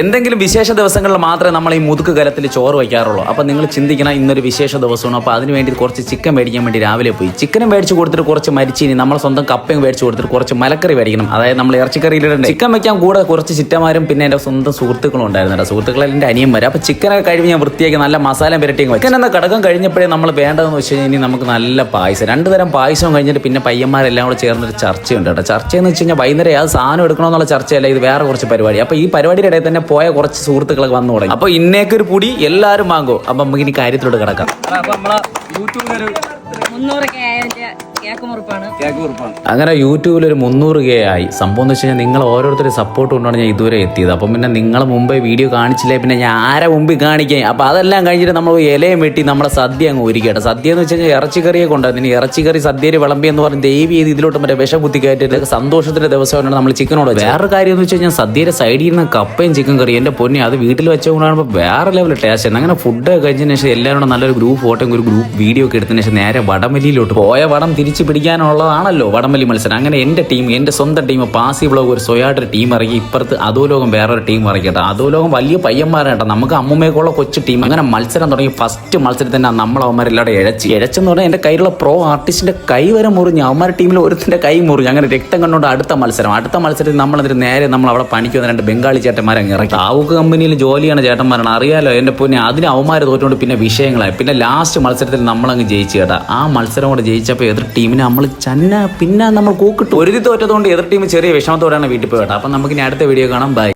എന്തെങ്കിലും വിശേഷ ദിവസങ്ങളിൽ മാത്രമേ നമ്മൾ ഈ മുതുക്ക് കലത്തിൽ ചോറ് വയ്ക്കാറുള്ളൂ. അപ്പോൾ നിങ്ങൾ ചിന്തിക്കണം ഇന്നൊരു വിശേഷ ദിവസമാണ്. അപ്പോൾ അതിന് വേണ്ടി കുറച്ച് ചിക്കൻ മേടിക്കാൻ വേണ്ടി രാവിലെ പോയി. ചിക്കനും മേടിച്ച് കൊടുത്തിട്ട് കുറച്ച് മരിച്ചിനി നമ്മൾ സ്വന്തം കപ്പയും മേടിച്ച് കൊടുത്തിട്ട് കുറച്ച് മലക്കറി മേടിക്കണം. അതായത് നമ്മൾ ഇറച്ചിക്കറിയിലിടണ്ട. ചിക്കൻ വയ്ക്കാൻ കൂടെ കുറച്ച് ചിറ്റമാരും പിന്നെ എന്റെ സ്വന്തം സുഹൃത്തുക്കളും ഉണ്ടായിരുന്നു സുഹൃത്തുക്കളെ എന്റെ അനിയന്മാർ അപ്പോൾ ചിക്കനൊക്കെ കഴിഞ്ഞ് ഞാൻ വൃത്തിയാക്കി നല്ല മസാല പുരട്ടി ചിക്കൻ എന്ന ഘടകം കഴിഞ്ഞപ്പോഴേ നമ്മൾ വേണ്ടതെന്ന് വെച്ച് കഴിഞ്ഞാൽ ഇനി നമുക്ക് നല്ല പായസം. രണ്ട് തരം പായസവും കഴിഞ്ഞിട്ട് പിന്നെ പയ്യന്മാരെല്ലാം കൂടെ ചേർന്നൊരു ചർച്ചയുണ്ട് കേട്ടോ. ചർച്ചയെന്ന് വെച്ച് കഴിഞ്ഞാൽ വൈകുന്നേരം അത് സാധനം എടുക്കണമെന്നുള്ള ചർച്ചയല്ല ഇത് വേറെ കുറച്ച് പരിപാടി. അപ്പോൾ ഈ പരിപാടിയുടെ ഇടയിൽ തന്നെ പോയ കുറച്ച് സുഹൃത്തുക്കളൊക്കെ വന്നു തുടങ്ങി. അപ്പോൾ ഇന്നേക്കൊരു പൊടി എല്ലാവരും വാങ്ങും. അപ്പം നമുക്ക് ഇനി കാര്യത്തിലോട്ട് കിടക്കാം. അപ്പൊ നമ്മളെ യൂട്യൂബിലൊരു മുന്നൂറ് കേന്റെ അങ്ങനെ യൂട്യൂബിൽ ഒരു മുന്നൂറ് കെ ആയി. സംഭവം എന്ന് വെച്ച് കഴിഞ്ഞാൽ നിങ്ങൾ ഓരോരുത്തരും സപ്പോർട്ട് കൊണ്ടാണ് ഞാൻ ഇതുവരെ എത്തിയത്. അപ്പം പിന്നെ നിങ്ങൾ മുമ്പേ വീഡിയോ കാണിച്ചില്ലേ പിന്നെ ഞാൻ ആരെ മുമ്പിൽ കാണിക്കാം അപ്പം അതെല്ലാം കഴിഞ്ഞിട്ട് നമ്മൾ ഇലയും വെട്ടി നമ്മുടെ സദ്യ അങ്ങ് ഒരുക്കട്ടെ സദ്യ എന്ന് വെച്ച് കഴിഞ്ഞാൽ ഇറച്ചിക്കറിയെ കൊണ്ടുവന്നു ഇനി ഇറച്ചിക്കറി സദ്യയിൽ വിളമ്പി എന്ന് പറഞ്ഞ് ദേവി ചെയ്ത് ഇതിലോട്ട് മറ്റേ വിഷം കുത്തി കയറ്റിട്ട് സന്തോഷത്തിന്റെ ദിവസമാണ് നമ്മൾ ചിക്കനോട് വേറെ കാര്യം എന്ന് വെച്ച് കഴിഞ്ഞാൽ സദ്യയുടെ സൈഡിൽ നിന്ന് കപ്പയും ചിക്കൻ കറി എന്റെ പൊന്നെ അത് വീട്ടിൽ വെച്ചുകൊണ്ടാണ് വേറെ ലെവൽ ടേസ്റ്റ് ആണ് അങ്ങനെ ഫുഡ് കഴിഞ്ഞതിന് ശേഷം എല്ലാവരും നല്ലൊരു ഗ്രൂപ്പ് ഫോട്ടോയും ഒരു ഗ്രൂപ്പ് വീഡിയോ ഒക്കെ എടുത്തതിന് ശേഷം നേരെ വടമല്ലിയിലോട്ട് പോയ വടം തിരിച്ച് പിടിക്കാനുള്ളതാണല്ലോ വടംവലി മത്സരം. അങ്ങനെ എന്റെ ടീം എന്റെ സ്വന്തം ടീം പാസി ബ്ലോഗ് ഒരു സ്വയായിട്ട് ടീം ഇറങ്ങി ഇപ്പുറത്ത് അതോ ലോകം വേറൊരു ടീം ഇറങ്ങിയിട്ട് അതോ ലോകം വലിയ പയ്യന്മാരാട്ടോ നമുക്ക് അമ്മുമ്മയൊക്കെയുള്ള കൊച്ചു ടീം. അങ്ങനെ മത്സരം തുടങ്ങി. ഫസ്റ്റ് മത്സരത്തിൽ തന്നെ നമ്മൾ അവന്മാരെല്ലാവരും ഇഴച്ച്. ഇഴച്ചെന്ന് പറഞ്ഞാൽ എന്റെ കയ്യിലുള്ള പ്രോ ആർട്ടിസ്റ്റിന്റെ കൈ വരെ മുറിഞ്ഞ് അവന്മാരുടെ ടീമിൽ ഒരുത്തിന്റെ കൈ മുറിഞ്ഞ് അങ്ങനെ രക്തം കണ്ടുകൊണ്ട് അടുത്ത മത്സരം. അടുത്ത മത്സരത്തിൽ നമ്മൾ എന്നിട്ട് നേരെ നമ്മൾ അവിടെ പണിക്ക് വന്ന രണ്ട് ബംഗാളി ചേട്ടന്മാരെ അങ്ങ് ഇറക്കി. താവൂക്ക് കമ്പനിയിൽ ജോലിയാണ് ചേട്ടന്മാരാണ്. അറിയാലോ എന്റെ പൊന്നെ അതിന് അവന്മാർ തോറ്റുകൊണ്ട് പിന്നെ വിഷയങ്ങളായി. പിന്നെ ലാസ്റ്റ് മത്സരത്തിൽ നമ്മളങ്ങ് ജയിച്ചു കേട്ടാ. ആ മത്സരം കൂടെ ജയിച്ചപ്പോൾ എതിർ ടീമിനെ നമ്മൾ ചന്ന പിന്നെ നമ്മൾ കൂക്കിട്ടു. ഒരു തോറ്റതുകൊണ്ട് എതിർ ടീം ചെറിയ വിഷമത്തോടെയാണ് വീട്ടിൽ പോയി കേട്ടോ. അപ്പം നമുക്ക് ഇനി അടുത്ത വീഡിയോ കാണാം. ബൈ